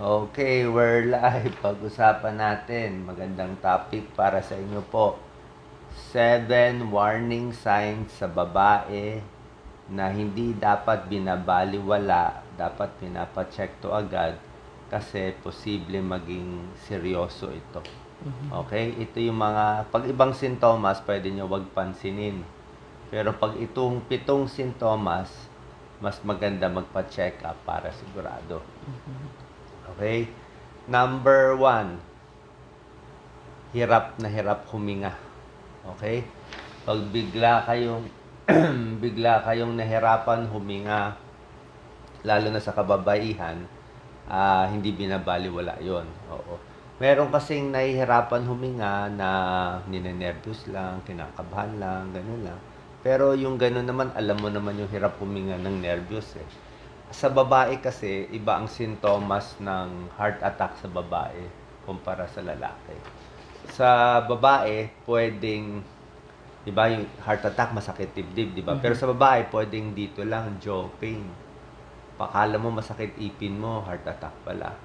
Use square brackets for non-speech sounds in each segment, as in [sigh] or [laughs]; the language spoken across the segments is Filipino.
Okay, we're live. [laughs] Pag-usapan natin. Magandang topic para sa inyo po. Seven warning signs sa babae na hindi dapat binabaliwala, dapat pinapacheck to agad kasi posible maging seryoso ito. Okay? Ito yung mga, pag ibang sintomas, pwede nyo wag pansinin. Pero pag itong pitong sintomas, mas maganda magpa-check up para sigurado. Okay? Number one, hirap na hirap huminga. Okay? Pag bigla kayong [clears throat] bigla kayong nahirapan huminga, lalo na sa kababaihan, ah, hindi binabaliwala yon. Oo. Meron kasing nahihirapan huminga na ninenervyos lang, kinakabahan lang, ganun lang. Pero yung ganun naman, alam mo naman yung hirap huminga ng nervyos eh. Sa babae kasi, iba ang sintomas ng heart attack sa babae kumpara sa lalaki. Sa babae, pwedeng, di ba, yung heart attack, masakit dibdib, di ba? Pero sa babae, pwedeng dito lang, jaw pain. Pakala mo masakit ipin mo, heart attack pala.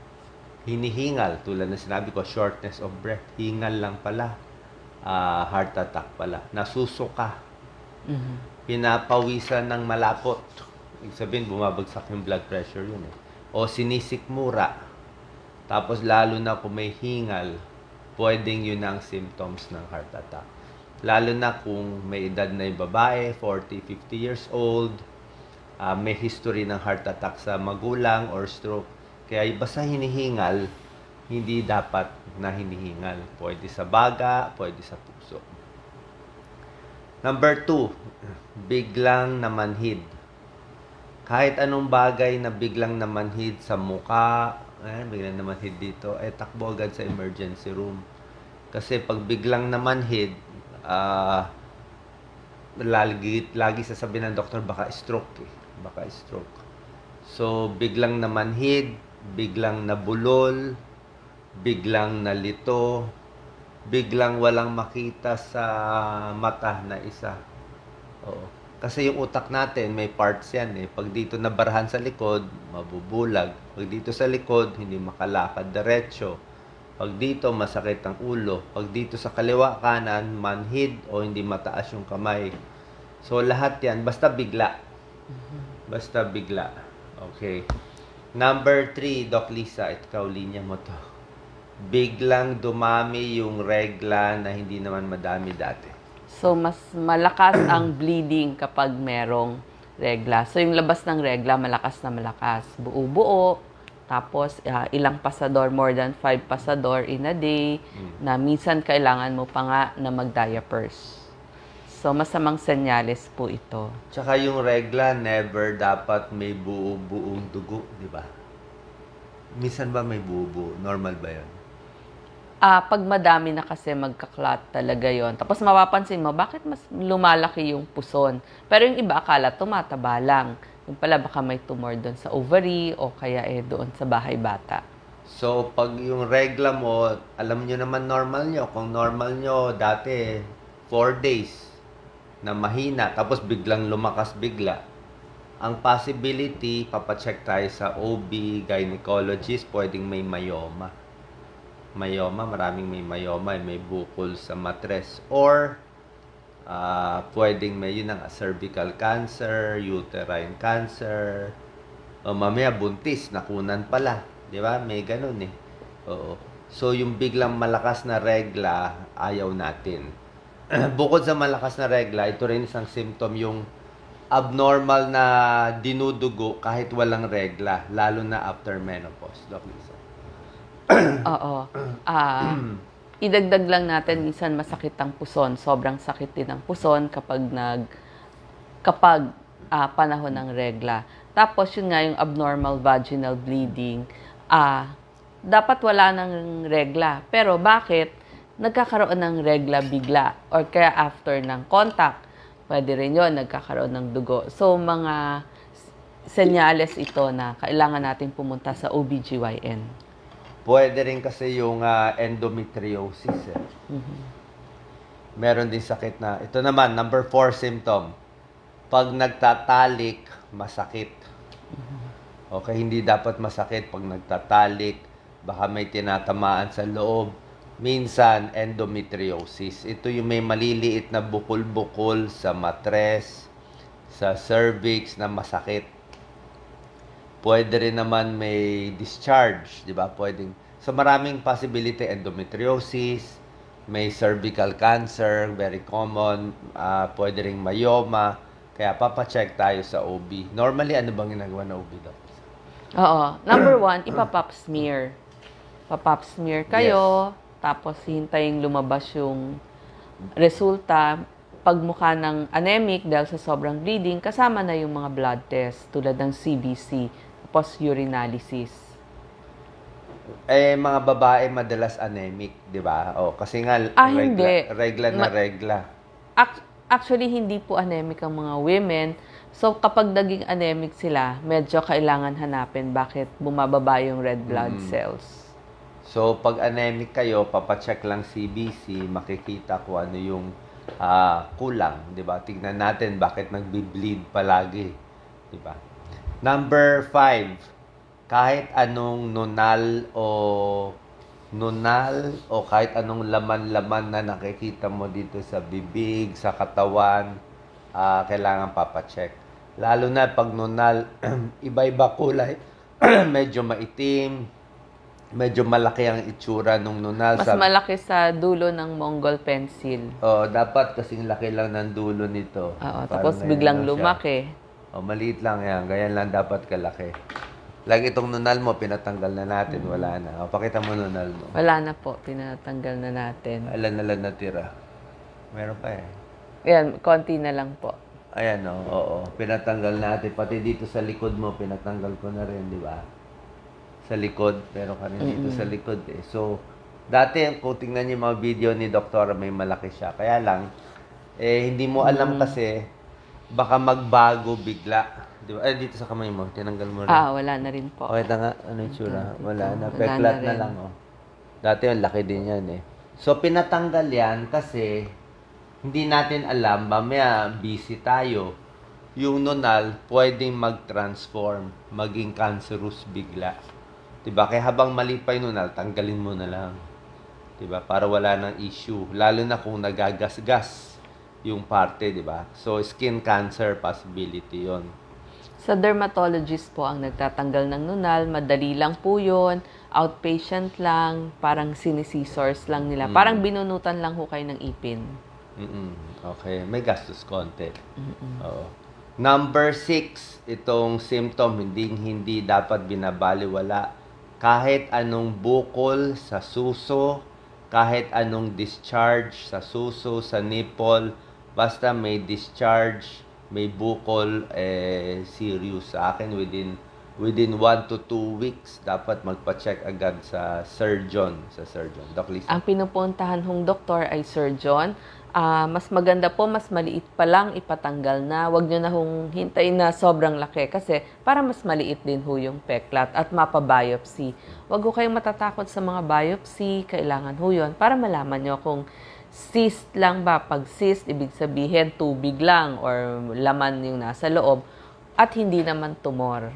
Hinihingal, tulad na sinabi ko, shortness of breath. Hingal lang pala, ah, heart attack pala. Nasusuka, pinapawisan ng malapot. Ibig sabihin, bumabagsak yung blood pressure yun eh. O sinisikmura. Tapos lalo na kung may hingal, pwedeng yun ang symptoms ng heart attack. Lalo na kung may edad na yung babae, 40, 50 years old, ah, may history ng heart attack sa magulang or stroke. Kaya basta hinihingal, hindi dapat na hinihingal. Pwede sa baga, pwede sa puso. Number two, biglang namanhid. Kahit anong bagay na biglang namanhid sa muka, eh, biglang namanhid dito, eh takbo agad sa emergency room. Kasi pag biglang namanhid, ah, lagi, lagi sasabihin ng doktor, baka stroke eh. Baka stroke. So, biglang namanhid, biglang nabulol, biglang nalito, biglang walang makita sa mata na isa. Oo. Kasi yung utak natin, may parts yan eh. Pag dito nabarahan sa likod, mabubulag. Pag dito sa likod, hindi makalakad diretso. Pag dito, masakit ang ulo. Pag dito sa kaliwa, kanan, manhid o hindi mataas yung kamay. So, lahat yan, basta bigla. Basta bigla. Okay. Number three, Doc Lisa, ikaw linya mo to. Biglang dumami yung regla na hindi naman madami dati. So, mas malakas [clears throat] ang bleeding kapag merong regla. So, yung labas ng regla, malakas na malakas. Buo-buo. Tapos, ah, ilang pasador, more than five pasador in a day, na minsan kailangan mo pa nga na mag-diapers. So, masamang senyales po ito. Tsaka yung regla, never dapat may buo-buong dugo, di ba? Minsan ba may buo-buo? Normal ba yun? Ah, pag madami na kasi magka-clot talaga yon. Tapos mapapansin mo, bakit mas lumalaki yung puson? Pero yung iba akala tumataba lang. Yung pala baka may tumor doon sa ovary o kaya eh doon sa bahay bata. So, pag yung regla mo, alam nyo naman normal nyo. Kung normal nyo, dati, 4 days na mahina, tapos biglang lumakas bigla. Ang possibility, papacheck tayo sa OB, gynecologist, pwedeng may myoma. Myoma, maraming may myoma, may bukol sa matres. Or, ah pwedeng may yun ang cervical cancer, uterine cancer, o mamaya buntis, nakunan pala. Di ba? May ganun eh. Oo. So, yung biglang malakas na regla, ayaw natin. [clears throat] Bukod sa malakas na regla, ito rin isang symptom yung abnormal na dinudugo kahit walang regla, lalo na after menopause. Doc Lisa. [clears throat] Oo. [clears throat] Ah, idagdag lang natin minsan masakit ang puson. Sobrang sakit din ang puson kapag nag kapag ah, panahon ng regla. Tapos yun nga yung abnormal vaginal bleeding. Ah, dapat wala ng regla. Pero bakit nagkakaroon ng regla bigla or kaya after ng contact? Pwede rin yun, nagkakaroon ng dugo. So, mga senyales ito na kailangan natin pumunta sa OBGYN. Pwede rin kasi yung ah, endometriosis. Eh. Meron din sakit na, ito naman, number four symptom. Pag nagtatalik, masakit. Okay, hindi dapat masakit pag nagtatalik, baka may tinatamaan sa loob. Minsan, endometriosis. Ito yung may maliliit na bukol-bukol sa matres, sa cervix na masakit. Pwede rin naman may discharge, di ba? Pwedeng, so maraming possibility, endometriosis, may cervical cancer, very common, ah, pwede ring myoma, kaya papacheck tayo sa OB. Normally, ano bang ginagawa ng OB daw? Oo. Number one, ipapap smear. Papap smear kayo, tapos hintayin lumabas yung resulta. Pag mukha ng anemic dahil sa sobrang bleeding, kasama na yung mga blood test tulad ng CBC, tapos urinalysis. Eh, mga babae madalas anemic, di ba? O, kasi nga, Ah, regla, hindi. regla na Ma- regla. Ac- Actually, hindi po anemic ang mga women. So, kapag naging anemic sila, medyo kailangan hanapin bakit bumababa yung red blood cells. So, pag anemic kayo, papacheck lang CBC, makikita kung ano yung ah, kulang, di ba? Tignan natin bakit nagbi-bleed palagi, di ba? Number five, kahit anong nunal o nunal o kahit anong laman-laman na nakikita mo dito sa bibig, sa katawan, ah, kailangan papacheck. Lalo na pag nunal, [clears throat] iba-iba kulay, [clears throat] medyo maitim, medyo malaki ang itsura nung nunal. Mas sa, malaki sa dulo ng Mongol pencil. oh, dapat kasing laki lang ng dulo nito. Oo, tapos biglang lang siya. Lumaki. Oh, maliit lang yan. Ganyan lang dapat kalaki. Lagi itong nunal mo, pinatanggal na natin. Wala na. O, pakita mo nunal mo. Wala na po, tinatanggal na natin. Alan na lang natira. Meron pa eh. Yan, konti na lang po. Ayan o, oo. Pinatanggal natin. Pati dito sa likod mo, pinatanggal ko na rin, di ba? Sa likod. Pero ka rin dito sa likod eh. So, dati kung tingnan niyo yung mga video ni Doktora, may malaki siya. Kaya lang, eh, hindi mo alam kasi, baka magbago bigla. Di ba? Eh, dito sa kamay mo, tinanggal mo rin. Ah, wala na rin po. Okay, nga, ano yung tsura? Wala na. Peklat na na, lang, oh. Dati yung laki din yan, eh. So, pinatanggal yan kasi hindi natin alam, mamaya busy tayo. Yung nunal, pwedeng mag-transform, maging cancerous bigla. Diba? Kaya habang mali pa yung nunal, tanggalin mo na lang. Diba? Para wala ng issue. Lalo na kung nagagasgas yung parte, diba? So, skin cancer possibility yon Sa dermatologist po ang nagtatanggal ng nunal, madali lang po yun, outpatient lang, parang sinisisors lang nila. Parang binunutan lang ho kayo ng ipin. mm Okay, may gastos konti. Oo. Number six, itong symptom, hindi, hindi dapat binabaliwala. Kahit anong bukol sa suso, kahit anong discharge sa suso, sa nipple, basta may discharge, may bukol, eh, serious sa akin within within 1 to 2 weeks dapat magpa-check agad sa surgeon sa surgeon Doc Lisa Ang pinupuntahan hong doktor ay surgeon. Ah, mas maganda po, mas maliit pa lang ipatanggal na. Huwag nyo na hong hintayin na sobrang laki kasi para mas maliit din ho yung peklat at mapabiopsy. Huwag ho kayong matatakot sa mga biopsy, kailangan ho yun para malaman nyo kung cyst lang ba. Pag cyst, ibig sabihin tubig lang or laman yung nasa loob at hindi naman tumor.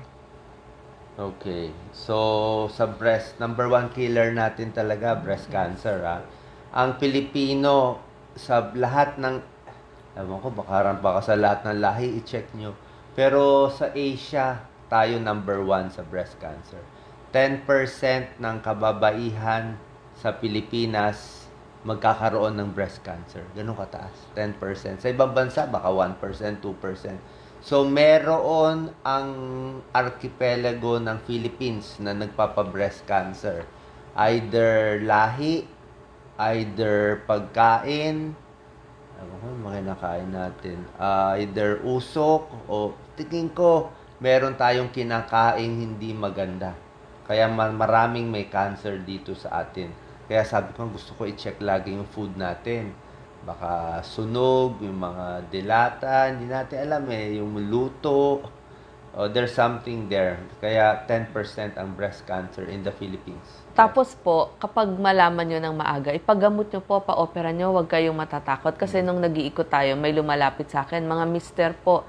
Okay. So, sa breast, number one killer natin talaga, breast cancer, ha? Ang Pilipino, sa lahat ng, ewan ko, baka rampa ka sa lahat ng lahi, i-check nyo. Pero sa Asia, tayo number one sa breast cancer. 10% ng kababaihan sa Pilipinas magkakaroon ng breast cancer. Ganun kataas. 10%. Sa ibang bansa, baka 1%, 2%. So, meron ang archipelago ng Philippines na nagpapa-breast cancer. Either lahi, either pagkain, ano ko, mga nakain natin, Ah, either usok, o tingin ko, meron tayong kinakain hindi maganda. Kaya ma- maraming may cancer dito sa atin. Kaya sabi ko, gusto ko i-check lagi yung food natin. Baka sunog, yung mga dilata, hindi natin alam eh, yung luto. Oh, there's something there. Kaya 10% ang breast cancer in the Philippines. Tapos po, kapag malaman nyo ng maaga, ipagamot nyo po, pa-opera nyo, huwag kayong matatakot. Kasi nung nag-iikot tayo, may lumalapit sa akin, mga mister po,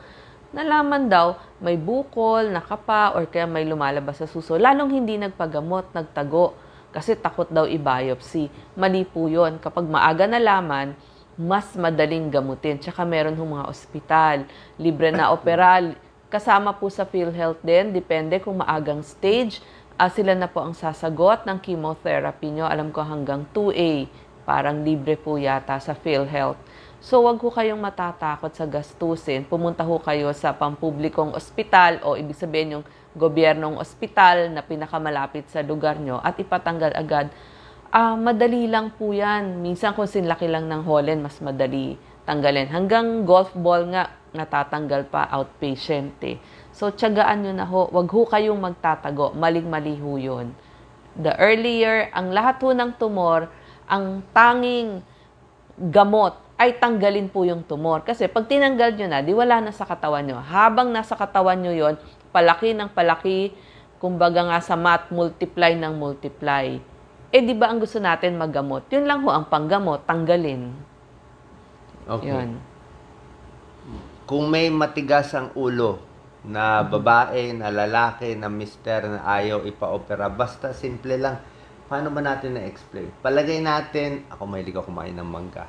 nalaman daw may bukol, nakapa, or kaya may lumalabas sa suso. Lalong hindi nagpagamot, nagtago, kasi takot daw i-biopsy. Mali po yun. Kapag maaga nalaman, mas madaling gamutin. Tsaka meron hong mga ospital, libre na [clears throat] operal. Kasama po sa PhilHealth din, depende kung maagang stage. Ah, sila na po ang sasagot ng chemotherapy nyo. Alam ko hanggang 2A. Parang libre po yata sa PhilHealth. So, wag ho kayong matatakot sa gastusin. Pumunta ho kayo sa pampublikong ospital o ibig sabihin yung gobyernong ospital na pinakamalapit sa lugar nyo at ipatanggal agad. Ah, madali lang po yan. Minsan kung sinlaki lang ng holen, mas madali tanggalin. Hanggang golf ball nga, natatanggal pa outpatient eh. So, tiyagaan nyo na ho. Wag ho kayong magtatago. Maling-mali ho yun. The earlier, ang lahat ho ng tumor, ang tanging gamot ay tanggalin po yung tumor. Kasi pag tinanggal nyo na, di wala na sa katawan nyo. Habang nasa katawan nyo yon palaki ng palaki, kumbaga nga sa math, multiply ng multiply. Eh, di ba ang gusto natin maggamot? Yun lang ho ang panggamot, tanggalin. Okay. Yun. Kung may matigas ang ulo na babae, na lalaki, na mister na ayaw ipa-opera, basta simple lang. Paano ba natin na-explain? Palagay natin, ako mahilig ako kumain ng mangga.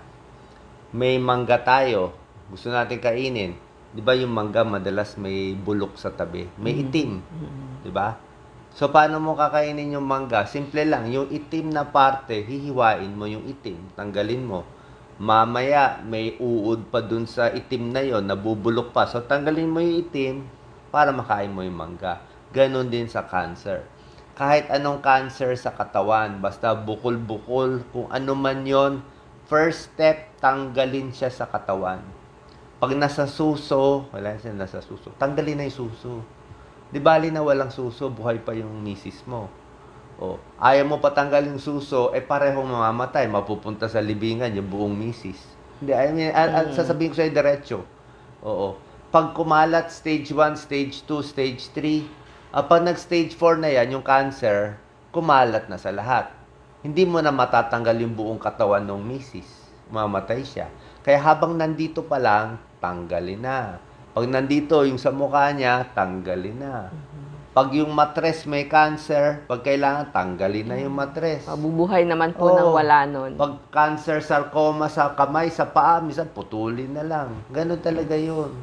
May mangga tayo, gusto natin kainin. Di ba yung mangga madalas may bulok sa tabi? May itim. Di ba? So, paano mo kakainin yung mangga? Simple lang. Yung itim na parte, hihiwain mo yung itim. Tanggalin mo. Mamaya, may uod pa dun sa itim na yon nabubulok pa. So, tanggalin mo yung itim para makain mo yung mangga. Ganon din sa cancer. Kahit anong cancer sa katawan, basta bukol-bukol, kung ano man yon first step, tanggalin siya sa katawan. Pag nasa suso, wala siya nasa suso, tanggalin na yung suso. Di bali na walang suso, buhay pa yung misis mo. O, ayaw mo patanggal yung suso, eh parehong mamamatay, mapupunta sa libingan yung buong misis. Hindi, I mean, a- sasabihin ko sa'yo diretso. Oo. Pag kumalat, stage 1, stage 2, stage 3, ah, pag nag-stage 4 na yan, yung cancer, kumalat na sa lahat. Hindi mo na matatanggal yung buong katawan ng misis. Mamatay siya. Kaya habang nandito pa lang, tanggalin na. Pag nandito yung sa mukha niya, tanggalin na. Pag yung matres may cancer, pag kailangan, tanggalin na yung matres. Mabubuhay naman po Oo. nang wala nun. Pag cancer, sarcoma sa kamay, sa paa, minsan putulin na lang. Ganun talaga yun.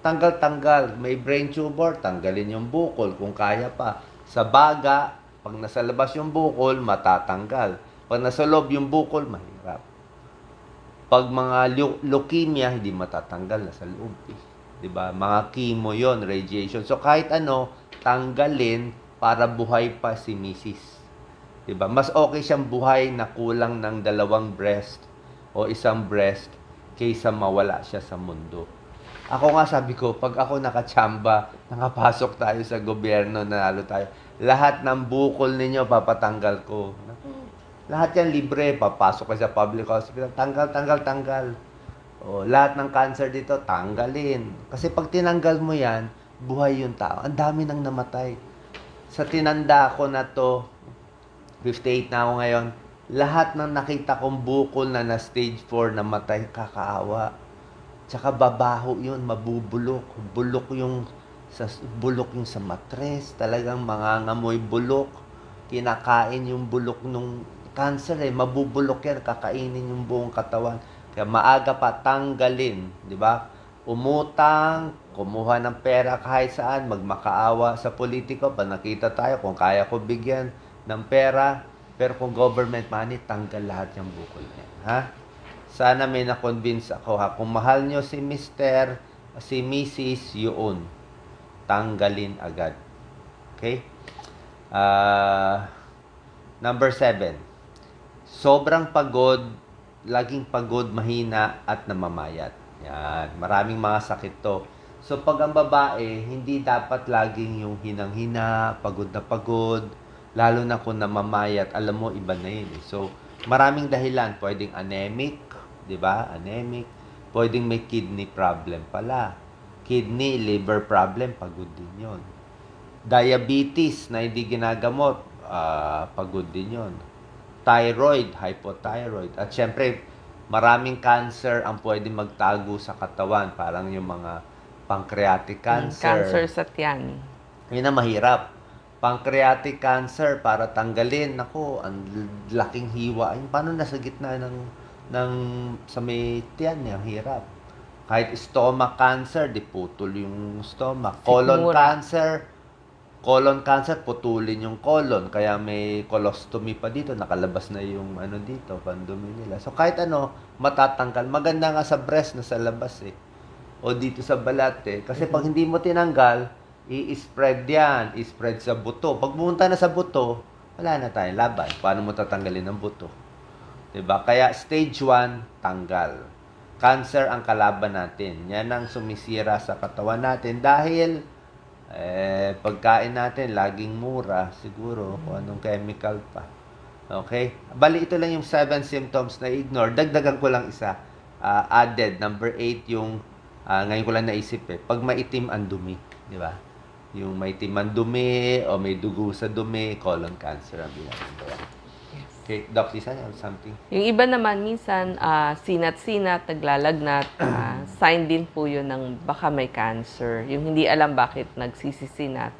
Tanggal-tanggal. May brain tumor, tanggalin yung bukol kung kaya pa. Sa baga, pag nasa labas yung bukol, matatanggal. Pag nasa loob yung bukol, mahirap. Pag mga leu- leukemia, hindi matatanggal na sa loob. Eh. 'Di ba? Mga chemo yon, radiation. So kahit ano, tanggalin para buhay pa si Mrs. 'Di ba? Mas okay siyang buhay na kulang ng dalawang breast o isang breast kaysa mawala siya sa mundo. Ako nga sabi ko, pag ako nakachamba, nakapasok tayo sa gobyerno, nanalo tayo, lahat ng bukol ninyo papatanggal ko. Naku, Lahat yan libre, papasok kayo sa public hospital, tanggal, tanggal, tanggal. O, lahat ng cancer dito, tanggalin. Kasi pag tinanggal mo yan, buhay yung tao. Ang dami nang namatay. Sa tinanda ko na to, 58 na ako ngayon, lahat ng nakita kong bukol na na stage 4 namatay, kakaawa. Tsaka babaho yun, mabubulok. Bulok yung sa bulok yung sa matres, talagang mangangamoy bulok. Kinakain yung bulok nung cancer eh, mabubulok yan, kakainin yung buong katawan. Kaya maaga pa tanggalin, di ba? Umutang, kumuha ng pera kahit saan, magmakaawa sa politiko, pa nakita tayo kung kaya ko bigyan ng pera, pero kung government money, tanggal lahat yung bukol na yan. Ha? Sana may na-convince ako ha. Kung mahal nyo si Mr., si Mrs., yun. Tanggalin agad. Okay? Ah, number seven. Sobrang pagod, laging pagod, mahina, at namamayat. Yan. Maraming mga sakit to. So, pag ang babae, hindi dapat laging yung hinang-hina, pagod na pagod, lalo na kung namamayat, alam mo, iba na yun. eh. So, maraming dahilan. Pwedeng anemic, di ba? Anemic. Pwedeng may kidney problem pala. Kidney, liver problem, pagod din yon. Diabetes na hindi ginagamot, ah, pagod din yon. Thyroid, hypothyroid. At syempre, maraming cancer ang pwede magtago sa katawan. Parang yung mga pancreatic cancer. Cancer sa tiyan. Yun ang mahirap. Pancreatic cancer para tanggalin. Naku, ang laking hiwa. Yung paano nasa gitna ng, ng sa may tiyan niya, ang hirap. Kahit stomach cancer, di putol yung stomach. Colon Sikmura. cancer, colon cancer, putulin yung colon. Kaya may colostomy pa dito, nakalabas na yung ano dito, pandumi nila. So kahit ano, matatanggal. Maganda nga sa breast na sa labas eh. O dito sa balat eh. Kasi pag hindi mo tinanggal, i-spread yan. I-spread sa buto. Pag pumunta na sa buto, wala na tayong laban. Paano mo tatanggalin ang buto? 'Di ba? Kaya stage 1, tanggal. Cancer ang kalaban natin. Yan ang sumisira sa katawan natin dahil eh, pagkain natin laging mura siguro kung anong chemical pa. Okay? Bali, ito lang yung seven symptoms na ignore. Dagdagan ko lang isa. Ah, added, number 8 yung, ah, ngayon ko lang naisip eh, pag maitim ang dumi. Di ba? Yung maitim ang dumi o may dugo sa dumi, colon cancer ang binabagawa. Lisa, you have something? Yung iba naman, minsan, ah, sinat-sinat, naglalagnat, ah, sign din po yun ng baka may cancer. Yung hindi alam bakit nagsisisinat.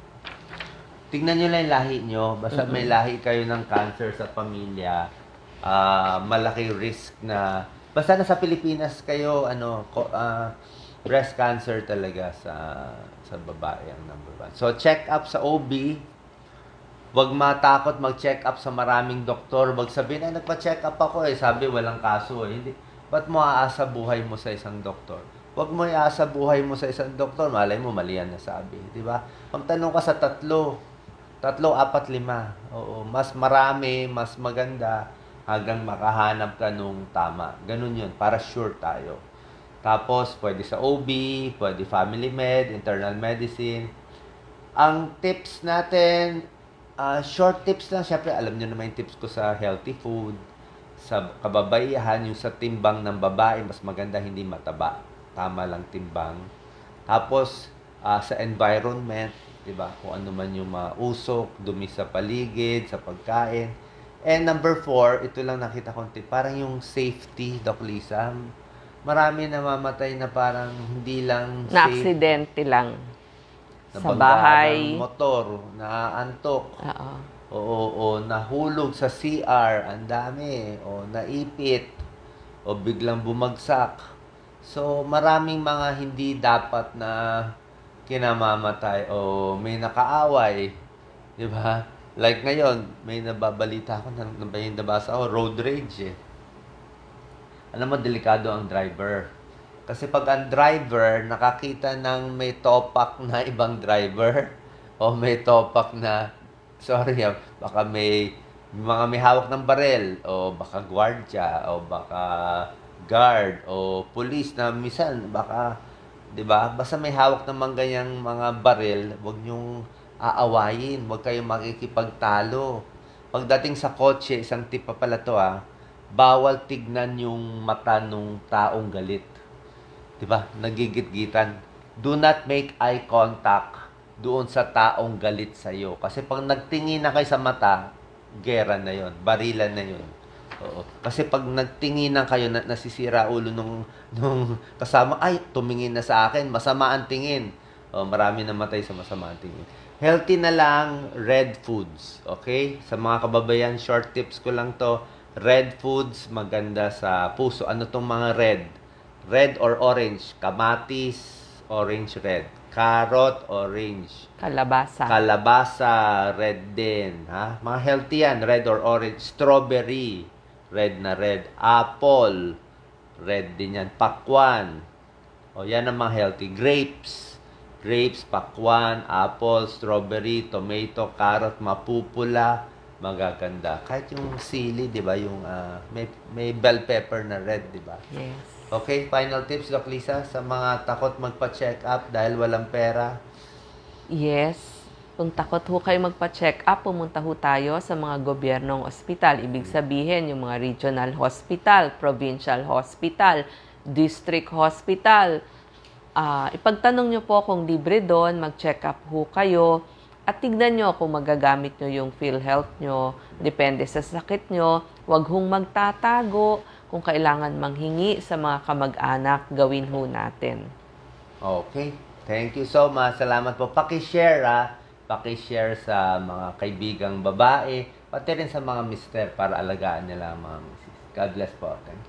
Tingnan nyo lang yung lahi nyo. Basta may lahi kayo ng cancer sa pamilya, ah, malaki risk na, basta nasa Pilipinas kayo, ano, ko, ah, breast cancer talaga sa sa babae ang number one. So, check up sa OB. Huwag matakot mag-check up sa maraming doktor. Huwag sabihin, ay, nagpa-check up ako eh. Sabi, walang kaso eh. Hindi. Ba't mo aasa buhay mo sa isang doktor? Huwag mo iaasa buhay mo sa isang doktor. Malay mo, mali yan nasabi. Di ba? Magtanong ka sa tatlo. Tatlo, apat, lima. Oo. Mas marami, mas maganda hanggang makahanap ka nung tama. Ganun yun. Para sure tayo. Tapos, pwede sa OB, pwede family med, internal medicine. Ang tips natin, ah, short tips lang. Siyempre, alam nyo naman yung tips ko sa healthy food. Sa kababaihan, yung sa timbang ng babae, mas maganda hindi mataba. Tama lang timbang. Tapos, ah, sa environment, di ba? Kung ano man yung mausok, dumi sa paligid, sa pagkain. And number four, ito lang nakita kong tip, parang yung safety, Doc Lisa. Marami namamatay na parang hindi lang safe. aksidente lang. Sa bahay. ng motor, naaantok, Oo. o, o nahulog sa CR, ang dami, o naipit, o biglang bumagsak. So, maraming mga hindi dapat na kinamamatay o may nakaaway. Di ba? Like ngayon, may nababalita ako, na, na ba yung nabasa ko, road rage eh. Alam mo, delikado ang driver. Kasi pag ang driver nakakita ng may topak na [laughs] ibang driver o may topak na sorry ah, baka may mga may hawak ng barel o baka gwardya o baka guard o police na misan baka 'di ba? Basta may hawak ng mga ganyang mga barel wag niyong aawayin wag kayong makikipagtalo. Pagdating sa kotse isang tip pa pala to ah bawal tignan yung mata nung taong galit 'di ba? Nagigit-gitan. Do not make eye contact doon sa taong galit sa iyo. Kasi pag nagtingin na kayo sa mata, gera na 'yon, barilan na 'yon. Oo. Kasi pag nagtinginan kayo na nasisira ulo nung nung kasama, ay tumingin na sa akin, masama ang tingin. Oh, marami namatay sa masama ang tingin. Healthy na lang red foods, okay? Sa mga kababayan, short tips ko lang to. Red foods maganda sa puso. Ano tong mga red? Red or orange? Kamatis, orange red. Carrot, orange. Kalabasa. Kalabasa, red din. Ha? Mga healthy yan, red or orange. Strawberry, red na red. Apple, red din yan. Pakwan. O, yan ang mga healthy. Grapes. Grapes, pakwan, apple, strawberry, tomato, carrot, mapupula, magaganda. Kahit yung sili, di ba? Yung ah, may, may bell pepper na red, di ba? yes. Okay, final tips, Doc Lisa, sa mga takot magpa-check up dahil walang pera. Yes. Kung takot ho kayo magpa-check up, pumunta ho tayo sa mga gobyernong ospital. Ibig sabihin, yung mga regional hospital, provincial hospital, district hospital. Ah, ipagtanong nyo po kung libre doon, mag-check up ho kayo. At tignan nyo kung magagamit nyo yung PhilHealth nyo. Depende sa sakit nyo. Huwag hong magtatago. Kung kailangan manghingi sa mga kamag-anak, gawin ho natin. Okay. Thank you so much. Salamat po. Paki-share ah. Paki-share sa mga kaibigang babae, pati rin sa mga mister para alagaan nila ang mga misis. God bless po. Thank you.